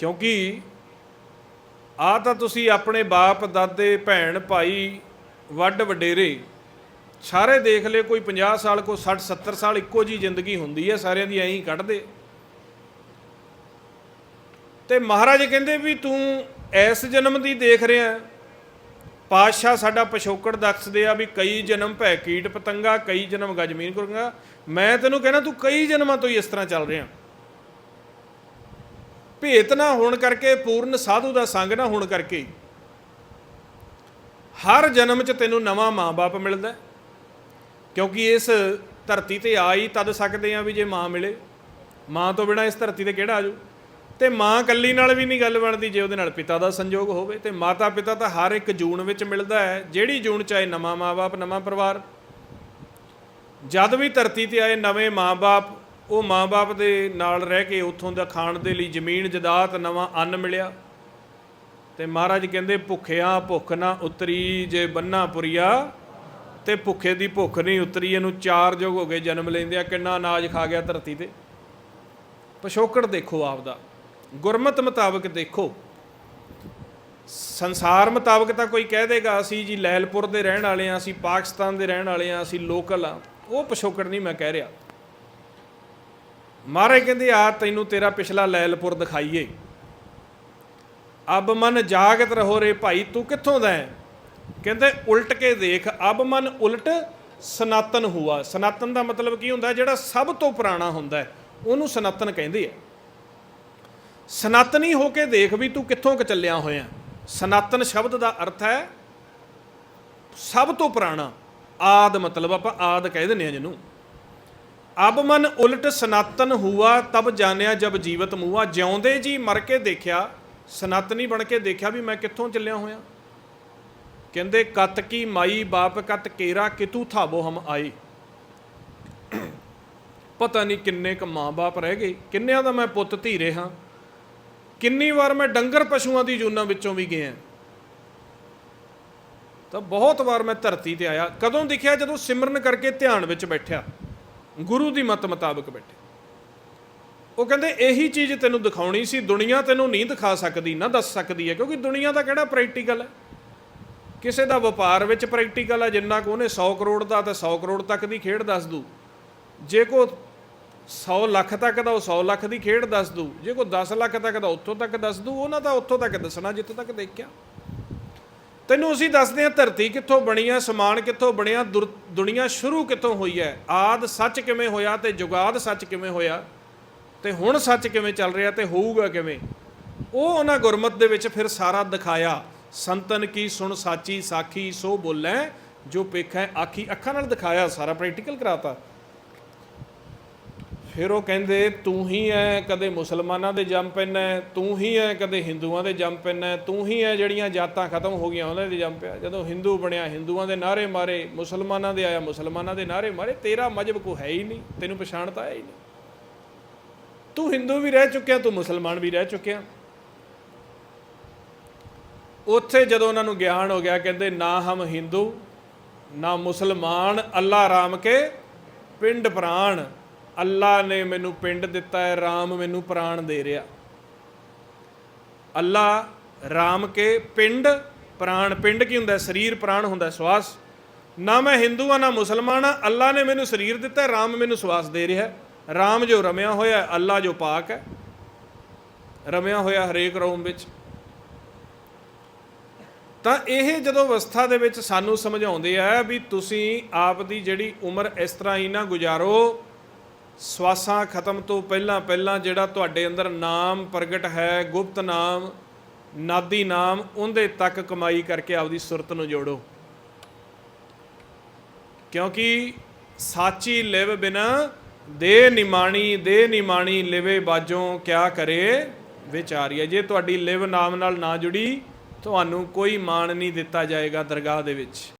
ਕਿਉਂਕਿ ਆ ਤਾਂ ਤੁਸੀਂ ਆਪਣੇ ਬਾਪ, ਦਾਦੇ, ਭੈਣ, ਭਾਈ, ਵੱਡ, ਵਡੇਰੇ ਸਾਰੇ ਦੇਖ ਲਏ, ਕੋਈ 50 ਸਾਲ, ਕੋਈ 60 70 ਸਾਲ ਇੱਕੋ ਜੀ ਜ਼ਿੰਦਗੀ ਹੁੰਦੀ ਹੈ, ਸਾਰਿਆਂ ਦੀ ਐਂ ਹੀ ਕੱਢਦੇ। ਤੇ ਮਹਾਰਾਜ ਕਹਿੰਦੇ ਵੀ ਤੂੰ ਇਸ ਜਨਮ ਦੀ ਦੇਖ ਰਿਹਾ ਪਾਤਸ਼ਾਹ ਸਾਡਾ ਪਿਛੋਕੜ ਦੱਸਦੇ ਆ ਵੀ ਕਈ ਜਨਮ ਭੈ ਕੀਟ ਪਤੰਗਾ, ਕਈ ਜਨਮ ਗਜਮੀਨ ਕਰੂੰਗਾ। ਮੈਂ ਤੈਨੂੰ ਕਹਿਣਾ ਤੂੰ ਕਈ ਜਨਮਾਂ ਤੋਂ ਹੀ ਇਸ ਤਰ੍ਹਾਂ ਚੱਲ ਰਿਹਾ। ਭੇਤ ਨਾ ਹੋਣ ਕਰਕੇ, ਪੂਰਨ ਸਾਧੂ ਦਾ ਸੰਗ ਨਾ ਹੋਣ ਕਰਕੇ ਹਰ ਜਨਮ 'ਚ ਤੈਨੂੰ ਨਵਾਂ ਮਾਂ-ਬਾਪ ਮਿਲਦਾ ਕਿਉਂਕਿ ਇਸ ਧਰਤੀ ਤੇ ਆ ਹੀ ਤਦ ਸਕਦੇ ਆ ਵੀ ਜੇ ਮਾਂ ਮਿਲੇ। ਮਾਂ ਤੋਂ ਬਿਨਾ ਇਸ ਧਰਤੀ ਤੇ ਕਿਹੜਾ ਆਜੂ? ਤੇ ਮਾਂ ਕੱਲੀ ਨਾਲ ਵੀ ਨਹੀਂ ਗੱਲ ਬਣਦੀ ਜੇ ਉਹਦੇ ਨਾਲ ਪਿਤਾ ਦਾ ਸੰਯੋਗ ਹੋਵੇ। ਤੇ ਮਾਤਾ ਪਿਤਾ ਤਾਂ ਹਰ ਇੱਕ ਜੂਨ ਵਿੱਚ ਮਿਲਦਾ ਹੈ। ਜਿਹੜੀ ਜੂਨ ਚਾਹੇ ਨਵਾਂ ਮਾਂ-ਬਾਪ, ਨਵਾਂ ਪਰਿਵਾਰ। ਜਦ ਵੀ ਧਰਤੀ ਤੇ ਆਏ ਨਵੇਂ ਮਾਂ-ਬਾਪ ਉਹ ਮਾਂ-ਬਾਪ ਦੇ ਨਾਲ ਰਹਿ ਕੇ ਉੱਥੋਂ ਦਾ ਖਾਣ ਦੇ ਲਈ ਜ਼ਮੀਨ, ਜਦਾਤ, ਨਵਾਂ ਅੰਨ ਮਿਲਿਆ। ਤੇ ਮਹਾਰਾਜ ਕਹਿੰਦੇ ਭੁੱਖਿਆਂ ਭੁੱਖ ਨਾ ਉਤਰੀ ਜੇ ਬੰਨਾ ਪੁਰੀਆ। ਤੇ ਭੁੱਖੇ ਦੀ ਭੁੱਖ ਨਹੀਂ ਉਤਰੀ, ਇਹਨੂੰ ਚਾਰ ਜੁਗ ਹੋ ਗਏ ਜਨਮ ਲੈਂਦੇ ਆ, ਕਿੰਨਾ ਅਨਾਜ ਖਾ ਗਿਆ ਧਰਤੀ ਤੇ। ਪਿਛੋਕੜ ਦੇਖੋ ਆਪਦਾ। ਗੁਰਮਤ ਮੁਤਾਬਕ ਦੇਖੋ। ਸੰਸਾਰ ਮੁਤਾਬਕ ਤਾਂ ਕੋਈ ਕਹਿ ਦੇਗਾ, ਅਸੀਂ ਜੀ ਲੈਲਪੁਰ ਦੇ ਰਹਿਣ ਵਾਲੇ ਆ, ਅਸੀਂ ਪਾਕਿਸਤਾਨ ਦੇ ਰਹਿਣ ਵਾਲੇ ਆ, ਅਸੀਂ ਲੋਕਲ ਆ। ਉਹ ਪਿਛੋਕੜ ਨਹੀਂ ਮੈਂ ਕਹਿ ਰਿਹਾ। ਮਹਾਰਾਜ ਕਹਿੰਦੇ, ਆ ਤੈਨੂੰ ਤੇਰਾ ਪਿਛਲਾ ਲੈਲਪੁਰ ਦਿਖਾਈਏ। ਅਬ ਮਨ ਜਾਗਤ ਰਹੋ ਰੇ ਭਾਈ, ਤੂੰ ਕਿੱਥੋਂ ਦਾ ਹੈ? ਕਹਿੰਦੇ, ਉਲਟ ਕੇ ਦੇਖ, ਅਬ ਮਨ ਉਲਟ ਸਨਾਤਨ ਹੁਆ। ਸਨਾਤਨ ਦਾ ਮਤਲਬ ਕੀ ਹੁੰਦਾ, ਜਿਹੜਾ ਸਭ ਤੋਂ ਪੁਰਾਣਾ ਹੁੰਦਾ ਉਹਨੂੰ ਸਨਾਤਨ ਕਹਿੰਦੇ ਆ। ਸਨਾਤਨੀ ਹੋ ਕੇ ਦੇਖ ਵੀ ਤੂੰ ਕਿੱਥੋਂ ਕ ਚੱਲਿਆ ਹੋਇਆ। ਸਨਾਤਨ ਸ਼ਬਦ ਦਾ ਅਰਥ ਹੈ, ਸਭ ਤੋਂ ਪੁਰਾਣਾ। ਆਦ ਮਤਲਬ ਆਪਾਂ ਆਦ ਕਹਿ ਦਿੰਦੇ ਆ ਜਿਹਨੂੰ। ਅਬ ਮਨ ਉਲਟ ਸਨਾਤਨ ਹੁਆ, ਤਬ ਜਾਣਿਆ ਜਬ ਜੀਵਤ ਮੂਆ। ਜਿਉਂਦੇ ਜੀ ਮਰ ਕੇ ਦੇਖਿਆ, ਸਨਾਤਨੀ ਬਣ ਕੇ ਦੇਖਿਆ ਵੀ ਮੈਂ ਕਿੱਥੋਂ ਚੱਲਿਆ ਹੋਇਆ। ਕਹਿੰਦੇ, ਕਤ ਕੀ ਮਾਈ, ਬਾਪ ਕਤ ਕੇਰਾ, ਕਿਤੂ ਥਾਬੋ ਹਮ ਆਏ? ਪਤਾ ਨਹੀਂ ਕਿੰਨੇ ਕ ਮਾਂ-ਬਾਪ ਰਹਿ ਗਏ। ਕਿੰਨਿਆਂ ਦਾ ਮੈਂ ਪੁੱਤ ਧੀ ਰਿਹਾ ਕਿੰਨੀ ਵਾਰ ਮੈਂ ਡੰਗਰ ਪਸ਼ੂਆਂ ਦੀ ਜੂਨਾਂ ਵਿੱਚੋਂ ਵੀ ਗਿਆ। ਤਾਂ ਬਹੁਤ ਵਾਰ ਮੈਂ ਧਰਤੀ ਤੇ ਆਇਆ। ਕਦੋਂ ਦਿਖਿਆ? ਜਦੋਂ ਸਿਮਰਨ ਕਰਕੇ ਧਿਆਨ ਵਿੱਚ ਬੈਠਿਆ। ਗੁਰੂ ਦੀ ਮਤ ਮੁਤਾਬਕ ਬੈਠੇ। ਉਹ ਕਹਿੰਦੇ, ਇਹੀ ਚੀਜ਼ ਤੈਨੂੰ ਦਿਖਾਉਣੀ ਸੀ, ਦੁਨੀਆ ਤੈਨੂੰ ਨਹੀਂ ਦਿਖਾ ਸਕਦੀ, ਨਾ ਦੱਸ ਸਕਦੀ ਹੈ, ਕਿਉਂਕਿ ਦੁਨੀਆ ਦਾ ਕਿਹੜਾ ਪ੍ਰੈਕਟੀਕਲ ਹੈ? ਕਿਸੇ ਦਾ ਵਪਾਰ ਵਿੱਚ ਪ੍ਰੈਕਟੀਕਲ ਹੈ ਜਿੰਨਾ ਕੋ ਉਹਨੇ 100 ਕਰੋੜ ਦਾ ਤਾਂ 100 ਕਰੋੜ ਤੱਕ ਦੀ ਖੇਡ ਦੱਸ ਦੂ। ਜੇ ਕੋ 100 ਲੱਖ ਤੱਕ ਦਾ, ਉਹ 100 ਲੱਖ ਦੀ ਖੇਡ ਦੱਸ ਦੂ। ਜੇ ਕੋ 10 ਲੱਖ ਤੱਕ ਦਾ, ਉੱਥੋਂ ਤੱਕ ਦੱਸ ਦੂ। ਉਹਨਾਂ ਦਾ ਉੱਥੋਂ ਤੱਕ ਦੱਸਣਾ, ਜਿੱਥੋਂ ਤੱਕ ਦੇਖਿਆ। ਤੈਨੂੰ ਅਸੀਂ ਦੱਸਦੇ ਹਾਂ, ਧਰਤੀ ਕਿੱਥੋਂ ਬਣੀ ਹੈ ਸਮਾਨ ਕਿੱਥੋਂ ਬਣਿਆ, ਦੁਰ- ਦੁਨੀਆ ਸ਼ੁਰੂ ਕਿੱਥੋਂ ਹੋਈ ਹੈ? ਆਦ ਸੱਚ ਕਿਵੇਂ ਹੋਇਆ ਤੇ ਜੁਗਾਦ ਸੱਚ ਕਿਵੇਂ ਹੋਇਆ? ਤੇ ਹੁਣ ਸੱਚ ਕਿਵੇਂ ਚੱਲ ਰਿਹਾ ਤੇ ਹੋਊਗਾ ਕਿਵੇਂ? ਉਹ ਉਹਨਾਂ ਗੁਰਮਤ ਦੇ ਵਿੱਚ ਫਿਰ ਸਾਰਾ ਦਿਖਾਇਆ। ਸੰਤਨ ਕੀ ਸੁਣ ਸਾਚੀ ਸਾਖੀ ਸੋ ਬੋਲੇ, ਜੋ ਪੇਖੈ ਆਖੀ। ਅੱਖਾਂ ਨਾਲ ਦਿਖਾਇਆ ਸਾਰਾ ਪ੍ਰੈਕਟੀਕਲ ਕਰਾਤਾ। ਫਿਰ ਉਹ ਕਹਿੰਦੇ, ਤੂੰ ਹੀ ਐ ਕਦੇ ਮੁਸਲਮਾਨਾਂ ਦੇ ਜੰਮ ਪੈਣਾ ਤੂੰ ਹੀ ਐ ਕਦੇ ਹਿੰਦੂਆਂ ਦੇ ਜੰਮ ਪੈਣਾ ਤੂੰ ਹੀ ਐ ਜਿਹੜੀਆਂ ਜਾਤਾਂ ਖਤਮ ਹੋ ਗਈਆਂ ਉਹਨਾਂ ਦੇ ਜੰਮ ਪਿਆ। ਜਦੋਂ ਹਿੰਦੂ ਬਣਿਆ, ਹਿੰਦੂਆਂ ਦੇ ਨਾਰੇ ਮਾਰੇ, ਮੁਸਲਮਾਨਾਂ ਦੇ ਆਇਆ, ਮੁਸਲਮਾਨਾਂ ਦੇ ਨਾਰੇ ਮਾਰੇ, ਤੇਰਾ ਮਜਬ ਕੋ ਹੈ ਹੀ ਨਹੀਂ, ਤੈਨੂੰ ਪਛਾਣ ਤਾਂ ਹੈ ਹੀ ਨਹੀਂ। ਤੂੰ ਹਿੰਦੂ ਵੀ ਰਹਿ ਚੁੱਕਿਆ, ਤੂੰ ਮੁਸਲਮਾਨ ਵੀ ਰਹਿ ਚੁੱਕਿਆ। ਉੱਥੇ ਜਦੋਂ ਉਹਨਾਂ ਨੂੰ ਗਿਆਨ ਹੋ ਗਿਆ, ਕਹਿੰਦੇ, ਨਾ ਹਮ ਹਿੰਦੂ, ਨਾ ਮੁਸਲਮਾਨ, ਅੱਲਾ ਰਾਮ ਕੇ ਪਿੰਡ ਪ੍ਰਾਣ। ਅੱਲਾ ਨੇ ਮੈਨੂੰ ਪਿੰਡ ਦਿੱਤਾ ਹੈ ਰਾਮ ਮੈਨੂੰ ਪ੍ਰਾਣ ਦੇ ਰਿਹਾ। ਅੱਲਾ ਰਾਮ ਕੇ ਪਿੰਡ ਪ੍ਰਾਣ ਪਿੰਡ ਕੀ ਹੁੰਦਾ ਸਰੀਰ ਪ੍ਰਾਣ ਹੁੰਦਾ ਸਵਾਸ। ਨਾ ਮੈਂ ਹਿੰਦੂ ਆ ਨਾ ਮੁਸਲਮਾਨ ਆ ਅੱਲਾ ਨੇ ਮੈਨੂੰ ਸਰੀਰ ਦਿੱਤਾ ਹੈ, ਰਾਮ ਮੈਨੂੰ ਸਵਾਸ ਦੇ ਰਿਹਾ ਹੈ। ਰਾਮ ਜੋ ਰਮਿਆ ਹੋਇਆ ਹੈ, ਅੱਲਾ ਜੋ ਪਾਕ ਹੈ। ਰਮਿਆ ਹੋਇਆ ਹਰੇਕ ਰੋਮ ਵਿੱਚ। ਤਾਂ ਇਹ ਜਦੋਂ ਅਵਸਥਾ ਦੇ ਵਿੱਚ ਸਾਨੂੰ ਸਮਝਾਉਂਦੇ ਆ ਵੀ ਤੁਸੀਂ ਆਪ ਦੀ ਜਿਹੜੀ ਉਮਰ ਇਸ ਤਰ੍ਹਾਂ ਹੀ ਨਾ ਗੁਜ਼ਾਰੋ ਸਵਾਸਾਂ ਖਤਮ ਤੋਂ ਪਹਿਲਾਂ ਪਹਿਲਾਂ ਜਿਹੜਾ ਤੁਹਾਡੇ ਅੰਦਰ ਨਾਮ ਪ੍ਰਗਟ ਹੈ, ਗੁਪਤ ਨਾਮ, ਨਾਦੀ ਨਾਮ, ਉਹਦੇ ਤੱਕ ਕਮਾਈ ਕਰਕੇ ਆਪਦੀ ਸੁਰਤ ਨੂੰ ਜੋੜੋ। ਕਿਉਂਕਿ ਸਾਚੀ ਲਿਵ ਬਿਨਾ ਦੇ ਨਿਮਾਣੀ ਦੇ ਨਿਮਾਣੀ ਲਿਵੇ ਬਾਜੋਂ ਕਿਆ ਕਰੇ ਵਿਚਾਰੀਏ। ਜੇ ਤੁਹਾਡੀ ਲਿਵ ਨਾਮ ਨਾਲ ਨਾ ਜੁੜੀ, ਤੁਹਾਨੂੰ ਕੋਈ ਮਾਣ ਨਹੀਂ ਦਿੱਤਾ ਜਾਏਗਾ ਦਰਗਾਹ ਦੇ ਵਿੱਚ।